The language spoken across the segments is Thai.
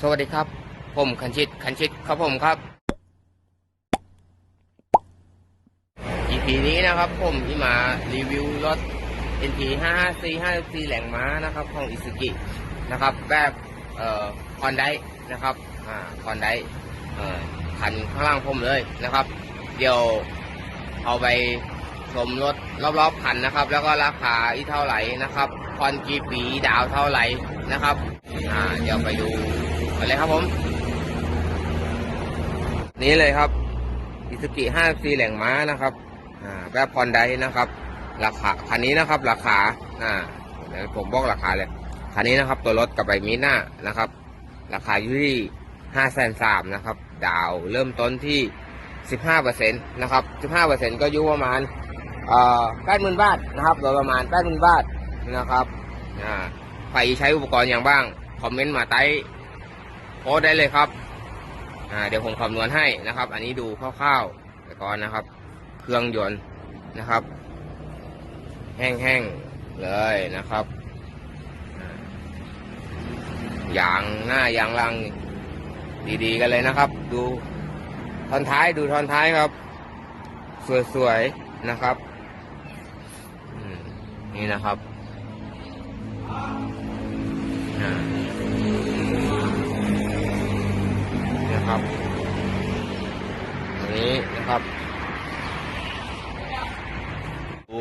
สวัสดีครับ ผมคันชิตคันชิตครับผมครับ EP นี้นะครับผมที่มารีวิวรถ NP 5 5 4 5 4แหล่งม้านะครับของอิสุกินะครับแบบเอ่อคอนไดนะครับอ่าคอนไดเอ่อคันข้างล่างผมเลยนะครับ เดี๋ยวเอาไปชมรถรอบๆคันนะครับ แล้วก็ราคาอีเท่าไหร่นะครับคอนกี่ปีดาวเท่าไหร่นะครับอ่าเดี๋ยวไปดู กันเลยครับผม นี่เลยครับอิสุกิ54แหล่งม้านะครับ อ่าแบบคอนไดนะครับ ราคาคันนี้นะครับ ราคา อ่าเดี๋ยวผมบอกราคาเลย คันนี้นะครับ ตัวรถกับใบมีหน้านะครับ ราคาอยู่ที่ห้าแสนสามนะครับ ดาวเริ่มต้นที่สิบห้าเปอร์เซ็นต์นะครับสิบห้าเปอร์เซ็นต์ก็อยู่ประมาณแปดหมื่นบาทนะครับโดยประมาณแปดหมื่นบาทนะครับอ่าใครใช้อุปกรณ์อย่างบ้าง คอมเมนต์มาใต้ โพสต์ได้เลยครับ อ่า เดี๋ยวผมคำนวณให้นะครับ อันนี้ดูคร่าวๆไปก่อนนะครับ เครื่องยนต์นะครับ แห้งๆเลยนะครับอ่ายางหน้ายางลังดีๆกันเลยนะครับ ดูทอนท้ายดูทอนท้ายครับ สวยๆนะครับนี่นะครับ ครับดู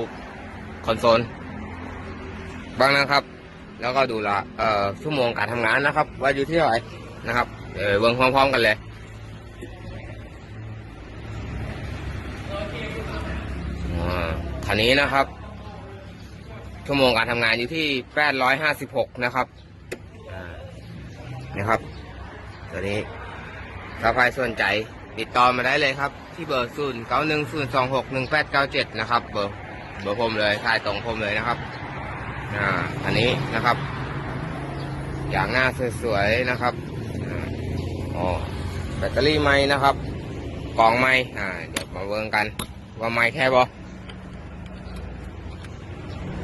คอนโซลบ้างนะครับ แล้วก็ดูละเอ่อชั่วโมงการทำงานนะครับ ว่าอยู่ที่เท่าไหร่นะครับเดี๋ยวเบิ่งพร้อมๆกันเลยคันนี้นะครับ ชั่วโมงการทำงานอยู่ที่856นะครับอ่านะครับ ตัวนี้ถ้าใครสนใจ ติดต่อมาได้เลยครับ ที่เบอร์0 9 1 0 2 6 1 8 9 7นะครับ เบอร์เบอร์ผมเลยถ่ายตรงผมเลยนะครับอ่าอันนี้นะครับ อย่างหน้าสวยๆนะครับอ๋อแบตเตอรี่ไม้นะครับกล่องไม้อ่าเดี๋ยวมาเวิร์งกัน ว่าไม้แค่บอ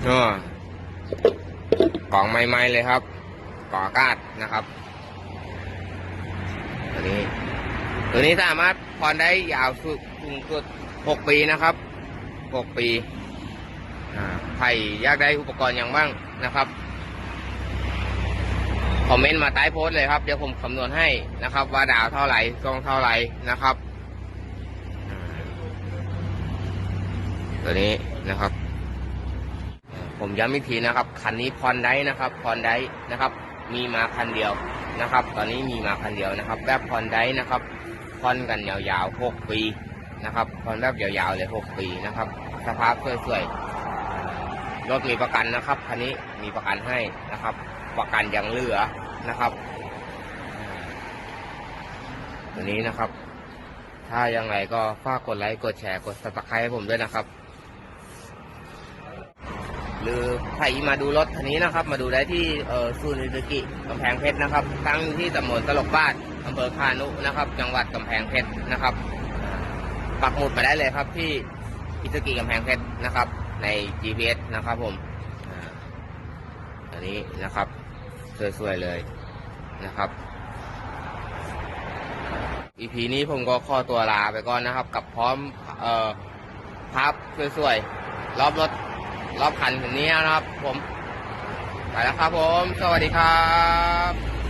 อ๋อกล่องไม้ไม้เลยครับ ก่ออากาศนะครับตัวนี้ ตัวนี้สามารถผ่อนได้ยาวสุดสูงสุดหกปีนะครับหกปีใครอยากได้อุปกรณ์อย่างบ้างนะครับคอมเมนต์มาใต้โพสต์เลยครับ เดี๋ยวผมคำนวณให้นะครับ ว่าดาวเท่าไหร่ทรงเท่าไหร่นะครับ ตัวนี้นะครับ ผมย้ำอีกทีนะครับ คันนี้พรได้นะครับพรได้นะครับ มีมาคันเดียวนะครับ ตอนนี้มีมาคันเดียวนะครับ แบบพรได้นะครับ พรกันยาวๆหกปีนะครับพรแบบยาวๆเลยหกปีนะครับ สภาพสวยๆ รถมีประกันนะครับ คันนี้มีประกันให้นะครับ ประกันยังเหลือนะครับ ตัวนี้นะครับ ถ้ายังไงก็ฝากกดไลค์ กดแชร์ กด subscribe ให้ผมด้วยนะครับ หรือใครมาดูรถคันนี้นะครับ มาดูได้ที่เออซูนิซึกิกำแพงเพชรนะครับ ตั้งที่ตำบลตลกบ้าน อำเภอคานุนะครับ จังหวัดกำแพงเพชรนะครับปักหมุดมาได้เลยครับที่อิซึกิกำแพงเพชรนะครับ ใน GPS นะครับผมอันนี้นะครับสวยๆเลยนะครับ EP นี้ผมก็ข้อตัวลาไปก่อนนะครับ กับพร้อมเอ่อภาพสวยๆรอบรถรอบคันแบบนี้นะครับ ผมไปแล้วครับผม สวัสดีครับ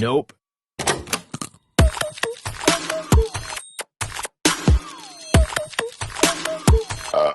Nope. Uh.